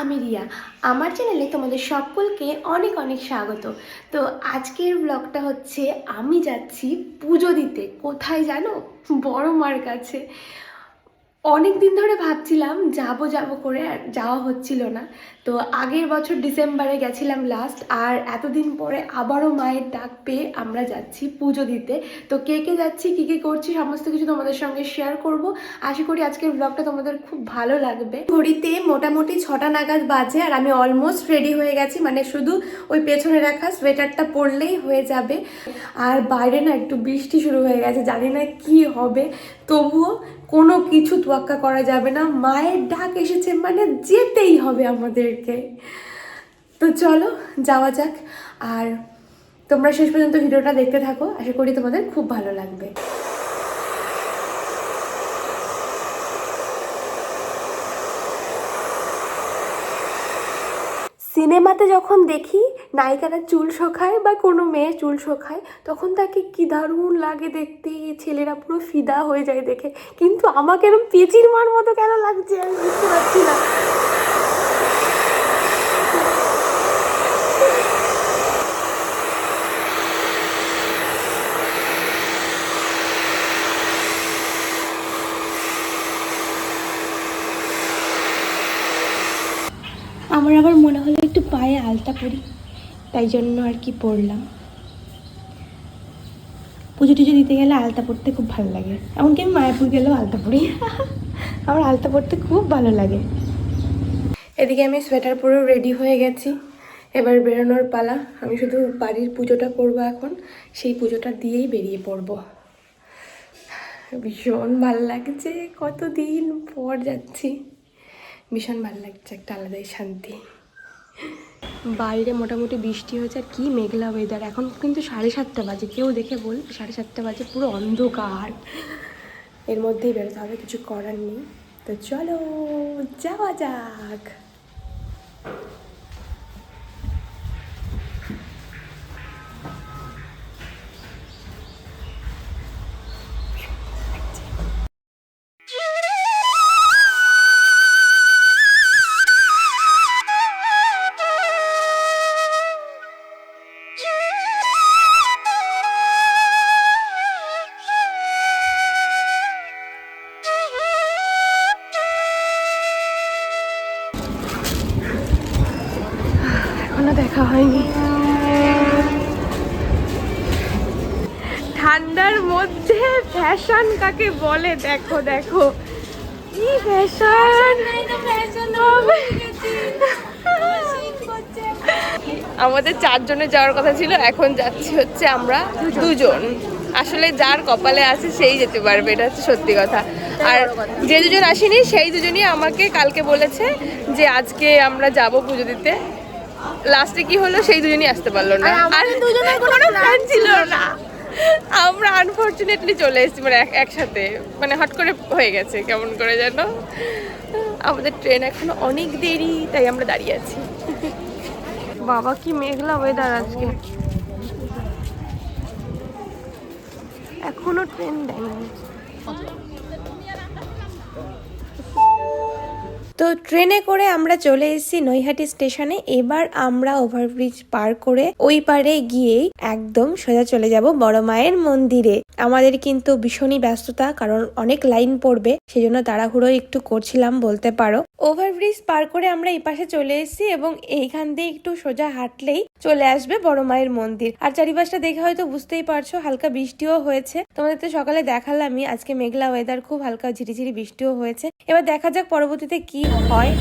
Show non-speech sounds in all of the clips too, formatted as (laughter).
আমি রিয়া। আমার চ্যানেলে তোমাদের সকলকে অনেক অনেক স্বাগত। তো আজকের ব্লগটা হচ্ছে, আমি যাচ্ছি পুজো দিতে। কোথায় জানো? বড় মার কাছে। অনেক দিন ধরে ভাবছিলাম যাব যাব করে আর যাওয়া হচ্ছিল না। তো আগের বছর ডিসেম্বরে গেছিলাম লাস্ট আর এতদিন পরে আবারও মায়ের ডাক পেয়ে আমরা যাচ্ছি পুজো দিতে। তো কে কে যাচ্ছি, কী কী করছি, সমস্ত কিছু তোমাদের সঙ্গে শেয়ার করব। আশা করি আজকের ব্লগটা তোমাদের খুব ভালো লাগবে। ঘড়িতে মোটামুটি ছটা নাগাদ বাজে আর আমি অলমোস্ট রেডি হয়ে গেছি। মানে শুধু ওই পেছনে রাখা সোয়েটারটা পরলেই হয়ে যাবে। আর বাইরে না একটু বৃষ্টি শুরু হয়ে গেছে, জানি না কি হবে। তবুও কোনো কিছু তোয়াক্কা করা যাবে না। মায়ের ডাক এসেছে মানে যেতেই হবে আমাদেরকে। তো চলো, যাওয়া যাক। আর তোমরা শেষ পর্যন্ত ভিডিওটা দেখতে থাকো। আশা করি তোমাদের খুব ভালো লাগবে। সিনেমাতে যখন দেখি নায়িকারা চুল শোখায় বা কোনো মেয়ে চুল শোখায়, তখন তাকে কি দারুণ লাগে দেখতে। ছেলেরা পুরো ফিদা হয়ে যায় দেখে। কিন্তু আমাকে এরকম পেচির মার মতো কেন লাগছে আমি বুঝতে পারছি না। আমার আবার মনে হলো একটু পায়ে আলতা পরি তাই জন্য আর কি পরলাম। পুজো টুজো দিতে গেলে আলতা পরতে খুব ভালো লাগে। এমনকি আমি মায়াপুর গেলেও আলতা পরি। (laughs) আমার আলতা পরতে খুব ভালো লাগে। এদিকে আমি সোয়েটার পরেও রেডি হয়ে গেছি। এবার বেরোনোর পালা। আমি শুধু বাড়ির পুজোটা করব এখন। সেই পুজোটা দিয়েই বেরিয়ে পড়ব। ভীষণ ভালো লাগছে, কতদিন পর যাচ্ছি। ভীষণ ভালো লাগছে, একটা আলাদাই শান্তি। বাইরে মোটামুটি বৃষ্টি হয়েছে আর কি মেঘলা ওয়েদার এখন কিন্তু সাড়ে সাতটা বাজে। কেউ দেখে বল, সাড়ে সাতটা বাজে, পুরো অন্ধকার। এর মধ্যেই বেরোতে হবে, কিছু করার নেই। তো চলো, যাওয়া যাক। ফ্যাশন কাকে বলে? দেখো দেখো। কি ফ্যাশন। আমাদের চারজনে যাওয়ার কথা ছিল এখন যাচ্ছি হচ্ছে আমরা দুজন। আসলে যার কপালে আছে সেই যেতে পারবে এটা হচ্ছে সত্যি কথা। আর যে দুজন আসেনি সেই দুজনই আমাকে কালকে বলেছে যে আজকে আমরা যাব পুজো দিতে। লাস্টে কি হলো সেই দুজনই আসতে পারল না। আর দুজনের কোনো প্ল্যান ছিল না। আমরা আনফর্চুনেটলি চলে এসেছি মানে এক- একসাথে। মানে হট করে হয়ে গেছে, কেমন করে যেন। আমাদের ট্রেন এখনও অনেক দেরি, তাই আমরা দাঁড়িয়ে আছি। বাবা, কি মেঘলা ওয়েদার আজকে। এখনও ট্রেন দেয়নি। তো ট্রেনে করে আমরা চলে এসেছি নৈহাটি স্টেশনে। এবার আমরা ওভারব্রিজ পার করে ওই পারে গিয়েই একদম সোজা চলে যাব বড় মায়ের মন্দিরে। আমাদের কিন্তু ভীষণই ব্যস্ততা, কারণ অনেক লাইন পড়বে, সেজন্য তাড়াহুড়ো একটু করছিলাম, বলতে পারো। ওভারব্রিজ পার করে আমরা এই পাশে চলে এসেছি এবং এইখান দিয়ে একটু সোজা হাঁটলেই চলে আসবে বড় মায়ের মন্দির। আর চারিপাশটা দেখে হয়তো বুঝতেই পারছ, হালকা বৃষ্টিও হয়েছে। তোমাদের তো সকালে দেখালামই, আজকে মেঘলা ওয়েদার খুব হালকা ঝিরিঝিরি বৃষ্টিও হয়েছে। এবার দেখা যাক পরবর্তীতে কি হয়।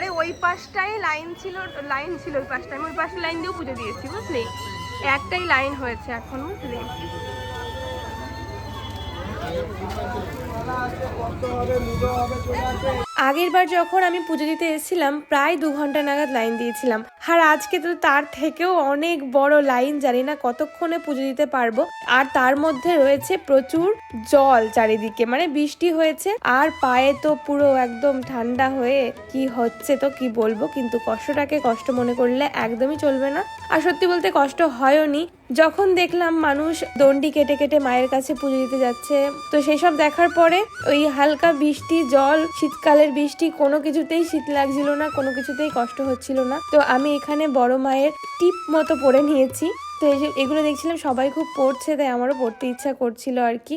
আরে ওই পাশটাই লাইন ছিল লাইন ছিল ওই পাশটায়। আমি ওই পাশে লাইন দিয়েও পুজো দিয়েছি, বুঝলি? একটাই লাইন হয়েছে এখন, বুঝলি? আগের বার যখন আমি পুজো দিতে এসেছিলাম, প্রায় দু ঘণ্টা নাগাদ লাইন দিয়েছিলাম। আর আজকে তো তার থেকেও অনেক বড় লাইন, জানি না কতক্ষণে পুজো দিতে পারব। আর তার মধ্যে রয়েছে প্রচুর জল চারিদিকে মানে বৃষ্টি হয়েছে, আর পায়ে তো পুরো একদম ঠান্ডা হয়ে কি হচ্ছে তো কি বলব, কিন্তু কষ্টটাকে কষ্ট মনে করলে একদমই চলবে না। আর সত্যি বলতে কষ্ট হয়ওনি। যখন দেখলাম মানুষ দণ্ডি কেটে কেটে মায়ের কাছে পুজো দিতে যাচ্ছে, তো সেসব দেখার পরে ওই হালকা বৃষ্টি, জল, শীতকালের বৃষ্টি কোনো কিছুতেই শীত লাগছিল না, কোনো কিছুতেই কষ্ট হচ্ছিল না। তো আমি এখানে বড় মায়ের টিপ মতো পরে নিয়েছি। তো এগুলো দেখছিলাম, সবাই খুব পড়ছে, তাই আমারও পড়তে ইচ্ছা করছিল আর কি।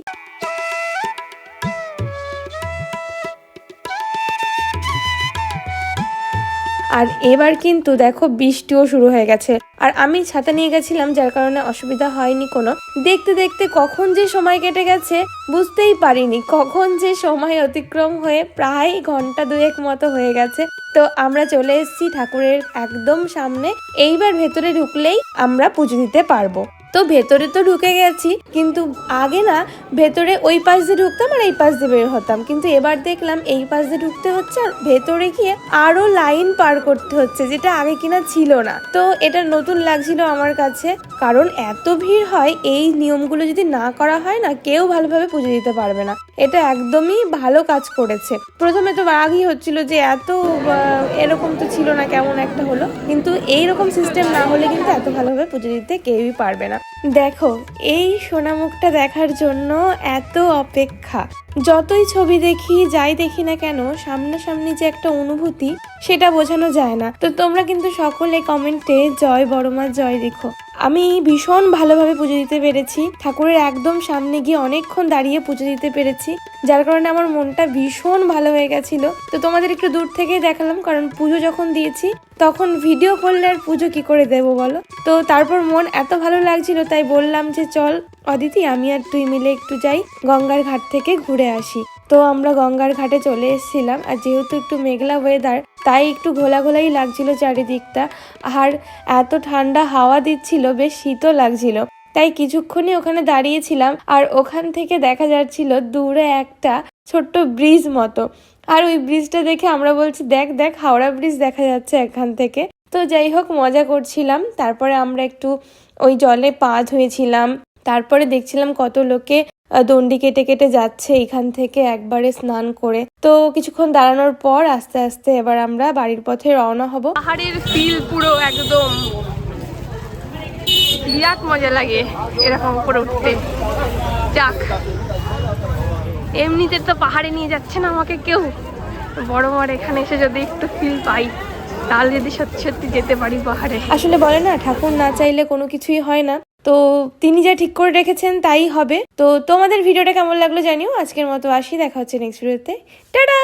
আর এবার কিন্তু দেখো বৃষ্টিও শুরু হয়ে গেছে। আর আমি ছাতা নিয়ে গেছিলাম, যার কারণে অসুবিধা হয়নি কোনো। দেখতে দেখতে কখন যে সময় কেটে গেছে বুঝতেই পারিনি। কখন যে সময় অতিক্রম হয়ে প্রায় ঘণ্টা দুয়েক মতো হয়ে গেছে। তো আমরা চলে এসেছি ঠাকুরের একদম সামনে। এইবার ভেতরে ঢুকলেই আমরা পুজো দিতে পারব। তো ভেতরে তো ঢুকে গেছি, কিন্তু আগে না ভেতরে ওই পাশ দিয়ে ঢুকতাম আর এই পাশ দিয়ে বের হতাম। কিন্তু এবার দেখলাম এই পাশ দিয়ে ঢুকতে হচ্ছে আর ভেতরে গিয়ে আরও লাইন পার করতে হচ্ছে, যেটা আগে কিনা ছিল না। তো এটা নতুন লাগছিল আমার কাছে, কারণ এত ভিড় হয়, এই নিয়মগুলো যদি না করা হয় না, কেউ ভালোভাবে পুজো দিতে পারবে না। এটা একদমই ভালো কাজ করেছে। প্রথমে তো রাগই হচ্ছিল যে এত এরকম তো ছিল না, কেমন একটা হলো। কিন্তু এই রকম সিস্টেম না হলে কিন্তু এত ভালোভাবে পুজো দিতে কেউই পারবে না। দেখো, এই সোনামুখটা দেখার জন্য এত অপেক্ষা। যতই ছবি দেখি, যাই দেখি না কেন, সামনাসামনি যে একটা অনুভূতি সেটা বোঝানো যায় না। তো তোমরা কিন্তু সকলে কমেন্টে জয় বড়মা, জয় দেখো আমি ভীষণ ভালোভাবে পুজো দিতে পেরেছি। ঠাকুরের একদম সামনে গিয়ে অনেকক্ষণ দাঁড়িয়ে পুজো দিতে পেরেছি। যার কারণে আমার মনটা ভীষণ ভালো হয়ে গেছিল। তো তোমাদের একটু দূর থেকেই দেখালাম, কারণ পুজো যখন দিয়েছি, তখন ভিডিও করলে আর পুজো কি করে দেবো বলো? তো তারপর মন এত ভালো লাগছিল, তাই বললাম যে চল, অদিতি, আমি আর তুই মিলে একটু যাই, গঙ্গার ঘাট থেকে ঘুরে আসি। তো আমরা গঙ্গার ঘাটে চলে এসেছিলাম। আর যেহেতু একটু মেঘলা ওয়েদার তাই একটু ঘোলা ঘোলাই লাগছিল চারিদিকটা। আর এত ঠান্ডা হাওয়া দিচ্ছিল, বেশ শীতও লাগছিল। তাই কিছুক্ষণই ওখানে দাঁড়িয়েছিলাম আর ওখান থেকে দেখা যাচ্ছিল দূরে একটা ছোট্ট ব্রিজ মতো। আর ওই ব্রিজটা দেখে আমরা বলছি, দেখ দেখ, হাওড়া ব্রিজ দেখা যাচ্ছে এখান থেকে। তো যাই হোক, মজা করছিলাম। তারপরে আমরা একটু ওই জলে পা ধুয়েছিলাম। তারপরে দেখছিলাম কত লোকে দণ্ডি কেটে কেটে যাচ্ছে এখান থেকে একবারে স্নান করে। তো কিছুক্ষণ দাঁড়ানোর পর আস্তে আস্তে এবার আমরা বাড়ির পথে রওনা হব। পাহাড়ের ফিল পুরো একদম বিরাট মজা লাগে এরকম উপরে উঠতে। যাক এমনিতে তো পাহাড়ে নিয়ে যাচ্ছে না আমাকে কেউ। বড় বড় এখানে এসে যদি একটু ফিল পাই তাহলে যদি সত্যি সত্যি যেতে পারি পাহাড়ে। আসলে বলে না ঠাকুর না চাইলে কোনো কিছুই হয় না। তো তিনি যা ঠিক করে রেখেছেন তাই হবে। তো তোমাদের ভিডিওটা কেমন লাগল জানিও। আজকের মতো আসি, দেখা হচ্ছে নেক্সট ভিডিওতে টাটা!